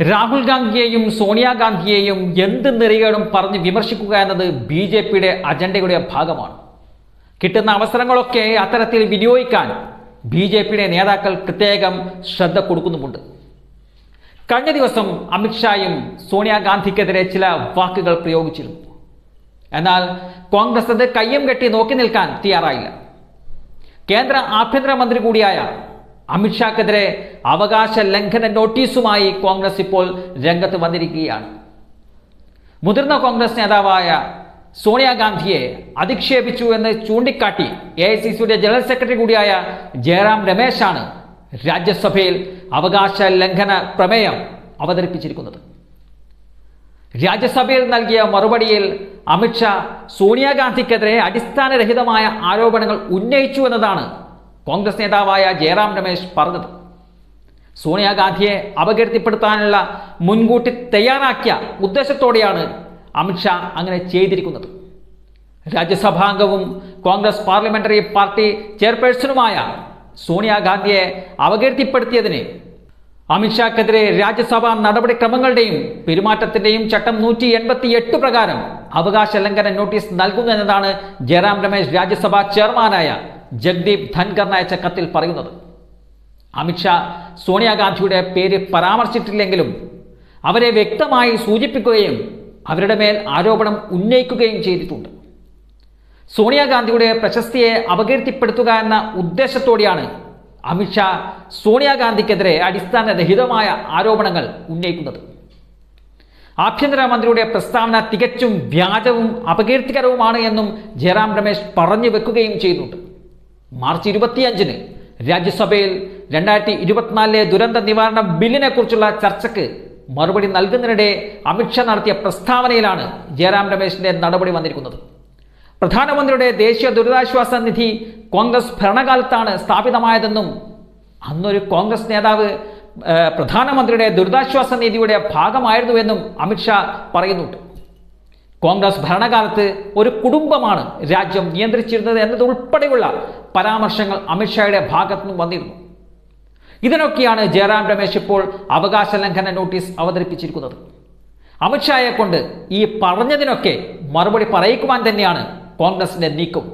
രാഹുൽ ഗാന്ധിയെയും സോണിയാഗാന്ധിയെയും എന്ത് നെറികേടും പറഞ്ഞ് വിമർശിക്കുക എന്നത് ബി ജെ പിയുടെ അജണ്ടയുടെ ഭാഗമാണ്. കിട്ടുന്ന അവസരങ്ങളൊക്കെ അത്തരത്തിൽ വിനിയോഗിക്കാൻ ബി ജെ പിയുടെ നേതാക്കൾ പ്രത്യേകം ശ്രദ്ധ കൊടുക്കുന്നുമുണ്ട്. കഴിഞ്ഞ ദിവസം അമിത്ഷായും സോണിയാഗാന്ധിക്കെതിരെ ചില വാക്കുകൾ പ്രയോഗിച്ചിരുന്നു. എന്നാൽ കോൺഗ്രസ് അത് കയ്യം കെട്ടി നോക്കി നിൽക്കാൻ തയ്യാറായില്ല. കേന്ദ്ര ആഭ്യന്തരമന്ത്രി കൂടിയായ അമിത്ഷാക്കെതിരെ അവകാശ ലംഘന നോട്ടീസുമായി കോൺഗ്രസ് ഇപ്പോൾ രംഗത്ത് വന്നിരിക്കുകയാണ്. മുതിർന്ന കോൺഗ്രസ് നേതാവായ സോണിയാഗാന്ധിയെ അധിക്ഷേപിച്ചു എന്ന് ചൂണ്ടിക്കാട്ടി എ ഐ സി സിയുടെ ജനറൽ സെക്രട്ടറി കൂടിയായ ജയറാം രമേശാണ് രാജ്യസഭയിൽ അവകാശ ലംഘന പ്രമേയം അവതരിപ്പിച്ചിരിക്കുന്നത്. രാജ്യസഭയിൽ നൽകിയ മറുപടിയിൽ അമിത്ഷാ സോണിയാഗാന്ധിക്കെതിരെ അടിസ്ഥാനരഹിതമായ ആരോപണങ്ങൾ ഉന്നയിച്ചു എന്നതാണ് കോൺഗ്രസ് നേതാവായ ജയറാം രമേശ് പറഞ്ഞത്. സോണിയാഗാന്ധിയെ അപകീർത്തിപ്പെടുത്താനുള്ള മുൻകൂട്ടി തയ്യാറാക്കിയ ഉദ്ദേശത്തോടെയാണ് അമിത്ഷാ അങ്ങനെ ചെയ്തിരിക്കുന്നത്. രാജ്യസഭാംഗവും കോൺഗ്രസ് പാർലമെന്ററി പാർട്ടി ചെയർപേഴ്സണുമായ സോണിയാഗാന്ധിയെ അപകീർത്തിപ്പെടുത്തിയതിന് അമിത്ഷാക്കെതിരെ രാജ്യസഭാ നടപടിക്രമങ്ങളുടെയും പെരുമാറ്റത്തിന്റെയും ചട്ടം നൂറ്റി എൺപത്തി എട്ട് പ്രകാരം അവകാശ ലംഘന നോട്ടീസ് നൽകുന്നു എന്നതാണ് ജയറാം രമേശ് രാജ്യസഭാ ചെയർമാനായ ജഗ്ദീപ് ധൻകർ അയച്ച കത്തിൽ പറയുന്നത്. അമിത്ഷാ സോണിയാഗാന്ധിയുടെ പേര് പരാമർശിച്ചിട്ടില്ലെങ്കിലും അവരെ വ്യക്തമായി സൂചിപ്പിക്കുകയും അവരുടെ മേൽ ആരോപണം ഉന്നയിക്കുകയും ചെയ്തിട്ടുണ്ട്. സോണിയാഗാന്ധിയുടെ പ്രശസ്തിയെ അപകീർത്തിപ്പെടുത്തുക എന്ന ഉദ്ദേശത്തോടെയാണ് അമിത്ഷാ സോണിയാഗാന്ധിക്കെതിരെ അടിസ്ഥാനരഹിതമായ ആരോപണങ്ങൾ ഉന്നയിക്കുന്നത്. ആഭ്യന്തരമന്ത്രിയുടെ പ്രസ്താവന തികച്ചും വ്യാജവും അപകീർത്തികരവുമാണ് എന്നും ജയറാം രമേശ് പറഞ്ഞു വെക്കുകയും ചെയ്യുന്നുണ്ട്. മാർച്ച് ഇരുപത്തിയഞ്ചിന് രാജ്യസഭയിൽ രണ്ടായിരത്തി ഇരുപത്തിനാലിലെ ദുരന്ത നിവാരണ ബില്ലിനെ കുറിച്ചുള്ള ചർച്ചയ്ക്ക് മറുപടി നൽകുന്നതിനിടെ അമിത്ഷാ നടത്തിയ പ്രസ്താവനയിലാണ് ജയറാം രമേശിന്റെ നടപടി വന്നിരിക്കുന്നത്. പ്രധാനമന്ത്രിയുടെ ദേശീയ ദുരിതാശ്വാസ നിധി കോൺഗ്രസ് ഭരണകാലത്താണ് സ്ഥാപിതമായതെന്നും അന്നൊരു കോൺഗ്രസ് നേതാവ് പ്രധാനമന്ത്രിയുടെ ദുരിതാശ്വാസ നിധിയുടെ ഭാഗമായിരുന്നുവെന്നും അമിത്ഷാ പറയുന്നുണ്ട്. കോൺഗ്രസ് ഭരണകാലത്ത് ഒരു കുടുംബമാണ് രാജ്യം നിയന്ത്രിച്ചിരുന്നത് എന്നതുൾപ്പെടെയുള്ള പരാമർശങ്ങൾ അമിത്ഷായുടെ ഭാഗത്തു നിന്നും വന്നിരുന്നു. ഇതിനൊക്കെയാണ് ജയറാം രമേശ് ഇപ്പോൾ അവകാശ ലംഘന നോട്ടീസ് അവതരിപ്പിച്ചിരിക്കുന്നത്. അമിത്ഷായെ കൊണ്ട് ഈ പറഞ്ഞതിനൊക്കെ മറുപടി പറയിക്കുവാൻ തന്നെയാണ് കോൺഗ്രസിന്റെ നീക്കം.